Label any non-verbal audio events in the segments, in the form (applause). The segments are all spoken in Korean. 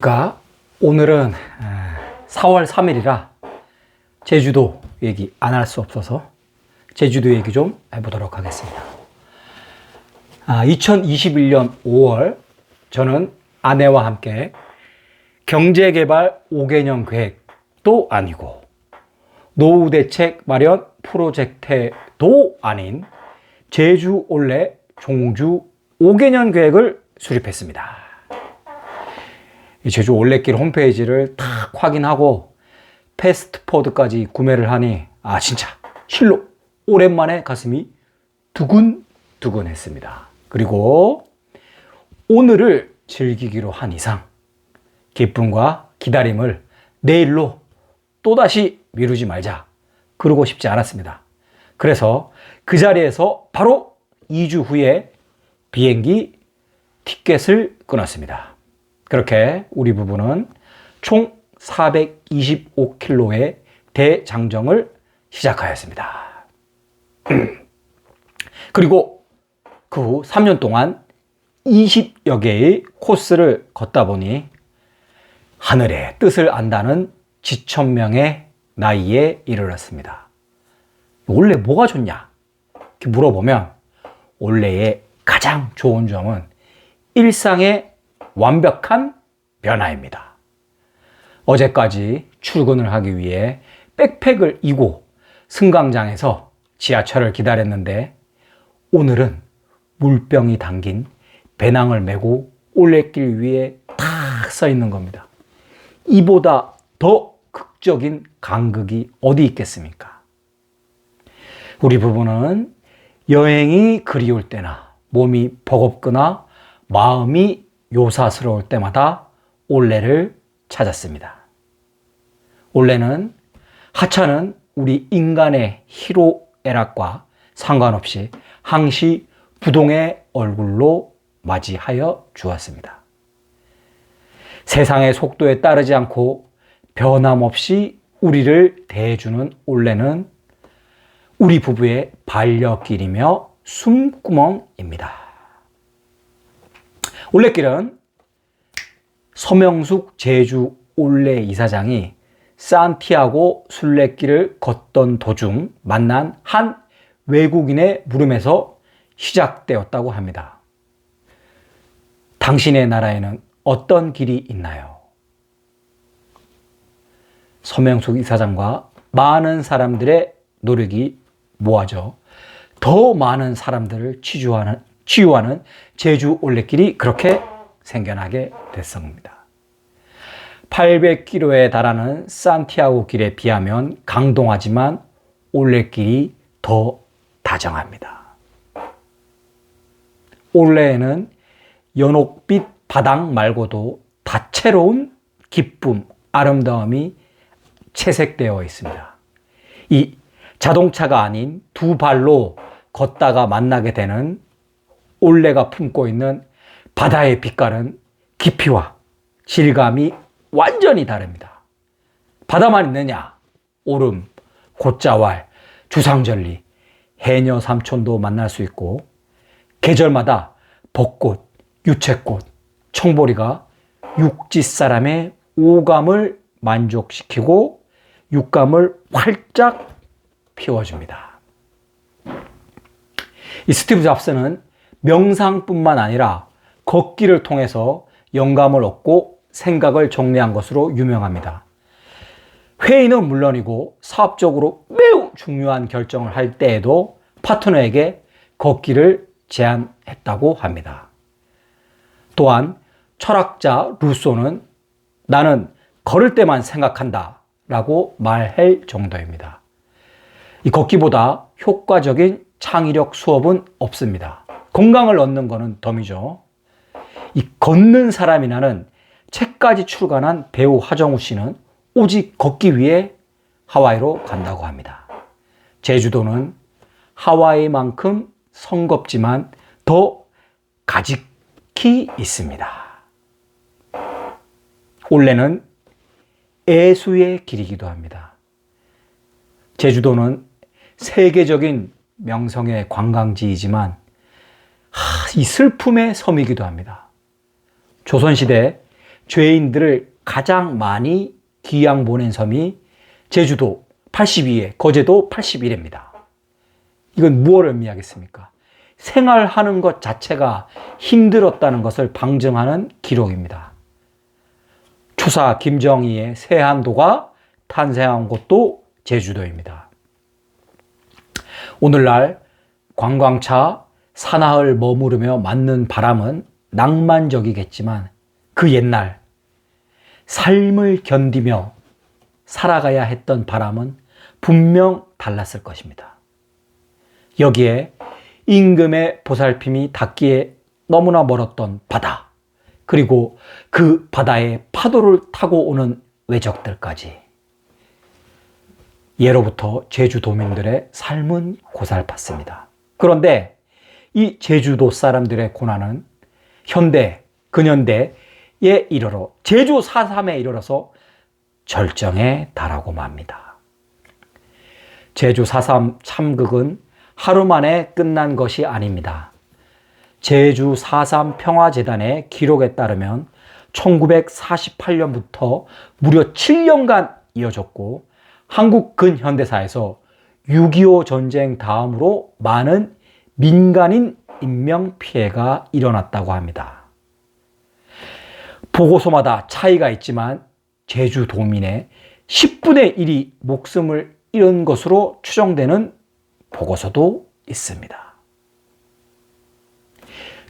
그러니까 오늘은 4월 3일이라 제주도 얘기 안 할 수 없어서 제주도 얘기 좀 해보도록 하겠습니다. 아, 2021년 5월 저는 아내와 함께 경제개발 5개년 계획도 아니고 노후 대책 마련 프로젝트도 아닌 제주 올레 종주 5개년 계획을 수립했습니다. 이 제주 올레길 홈페이지를 탁 확인하고 패스트포드까지 구매를 하니 아 진짜 실로 오랜만에 가슴이 두근두근 했습니다. 그리고 오늘을 즐기기로 한 이상 기쁨과 기다림을 내일로 또다시 미루지 말자. 그러고 싶지 않았습니다. 그래서 그 자리에서 바로 2주 후에 비행기 티켓을 끊었습니다. 그렇게 우리 부부는 총 425km의 대장정을 시작하였습니다. (clears throat) 그리고 그 후 3년 동안 20여 개의 코스를 걷다 보니 하늘의 뜻을 안다는 지천명의 나이에 이르렀습니다. 원래 뭐가 좋냐? 이렇게 물어보면 원래의 가장 좋은 점은 일상의 완벽한 변화입니다. 어제까지 출근을 하기 위해 백팩을 이고 승강장에서 지하철을 기다렸는데 오늘은 물병이 담긴 배낭을 메고 올레길 위에 탁 서 있는 겁니다. 이보다 더 극적인 간극이 어디 있겠습니까? 우리 부부는 여행이 그리울 때나 몸이 버겁거나 마음이 요사스러울 때마다 올레를 찾았습니다. 올레는 하차는 우리 인간의 희로애락과 상관없이 항시 부동의 얼굴로 맞이하여 주었습니다. 세상의 속도에 따르지 않고 변함없이 우리를 대해주는 올레는 우리 부부의 반려길이며 숨구멍입니다. 올레길은 서명숙 제주 올레 이사장이 산티아고 순례길을 걷던 도중 만난 한 외국인의 물음에서 시작되었다고 합니다. 당신의 나라에는 어떤 길이 있나요? 서명숙 이사장과 많은 사람들의 노력이 모아져 더 많은 사람들을 치유하는, 치유하는 제주 올레길이 그렇게 생겨나게 됐습니다. 800km에 달하는 산티아고 길에 비하면 강동하지만 올레길이 더 다정합니다. 올레에는 연옥빛 바닥 말고도 다채로운 기쁨, 아름다움이 채색되어 있습니다. 이 자동차가 아닌 두 발로 걷다가 만나게 되는 올레가 품고 있는 바다의 빛깔은 깊이와 질감이 완전히 다릅니다. 바다만 있느냐? 오름, 곶자왈, 주상절리, 해녀 삼촌도 만날 수 있고 계절마다 벚꽃, 유채꽃, 청보리가 육지 사람의 오감을 만족시키고 육감을 활짝 피워줍니다. 이 스티브 잡스는 명상뿐만 아니라 걷기를 통해서 영감을 얻고 생각을 정리한 것으로 유명합니다. 회의는 물론이고 사업적으로 매우 중요한 결정을 할 때에도 파트너에게 걷기를 제안했다고 합니다. 또한 철학자 루소는 나는 걸을 때만 생각한다 라고 말할 정도입니다. 이 걷기보다 효과적인 창의력 수업은 없습니다. 건강을 얻는 것은 덤이죠. 이 걷는 사람이라는 책까지 출간한 배우 하정우 씨는 오직 걷기 위해 하와이로 간다고 합니다. 제주도는 하와이만큼 성겁지만 더 가직히 있습니다. 올레는 애수의 길이기도 합니다. 제주도는 세계적인 명성의 관광지이지만 하, 이 슬픔의 섬이기도 합니다. 조선시대 죄인들을 가장 많이 귀양 보낸 섬이 제주도 82회, 거제도 81회입니다. 이건 무엇을 의미하겠습니까? 생활하는 것 자체가 힘들었다는 것을 방증하는 기록입니다. 추사 김정희의 세한도가 탄생한 곳도 제주도입니다. 오늘날 관광차 산하을 머무르며 맞는 바람은 낭만적이겠지만 그 옛날 삶을 견디며 살아가야 했던 바람은 분명 달랐을 것입니다. 여기에 임금의 보살핌이 닿기에 너무나 멀었던 바다, 그리고 그 바다의 파도를 타고 오는 외적들까지. 예로부터 제주도민들의 삶은 고살팠습니다. 그런데 이 제주도 사람들의 고난은 현대, 근현대에 이르러 제주 4.3에 이르러서 절정에 달하고 맙니다. 제주 4.3 참극은 하루 만에 끝난 것이 아닙니다. 제주 4.3 평화재단의 기록에 따르면 1948년부터 무려 7년간 이어졌고 한국 근현대사에서 6.25 전쟁 다음으로 많은 민간인 인명 피해가 일어났다고 합니다. 보고서마다 차이가 있지만 제주 도민의 10분의 1이 목숨을 잃은 것으로 추정되는 보고서도 있습니다.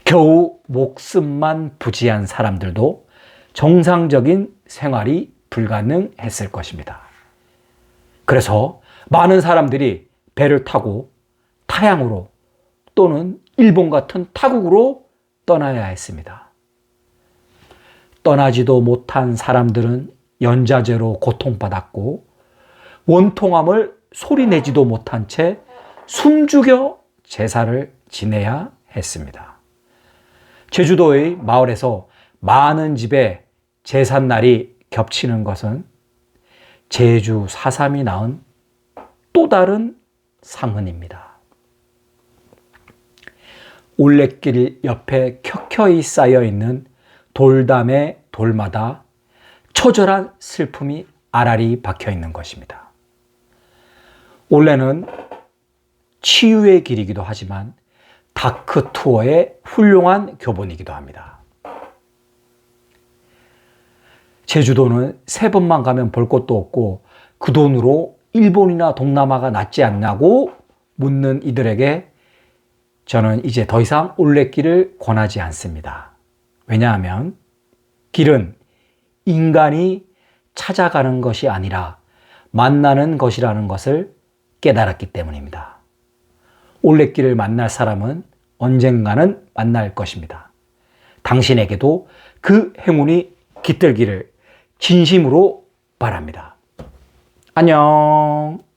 겨우 목숨만 부지한 사람들도 정상적인 생활이 불가능했을 것입니다. 그래서 많은 사람들이 배를 타고 타양으로 또는 일본 같은 타국으로 떠나야 했습니다. 떠나지도 못한 사람들은 연자제로 고통받았고 원통함을 소리내지도 못한 채 숨죽여 제사를 지내야 했습니다. 제주도의 마을에서 많은 집에 제삿날이 겹치는 것은 제주 사삼이 낳은 또 다른 상흔입니다. 올레길 옆에 켜켜이 쌓여 있는 돌담의 돌마다 처절한 슬픔이 아라리 박혀 있는 것입니다. 올레는 치유의 길이기도 하지만 다크 투어의 훌륭한 교본이기도 합니다. 제주도는 세 번만 가면 볼 것도 없고 그 돈으로 일본이나 동남아가 낫지 않냐고 묻는 이들에게 저는 이제 더 이상 올레길을 권하지 않습니다. 왜냐하면 길은 인간이 찾아가는 것이 아니라 만나는 것이라는 것을 깨달았기 때문입니다. 올레길을 만날 사람은 언젠가는 만날 것입니다. 당신에게도 그 행운이 깃들기를 진심으로 바랍니다. 안녕.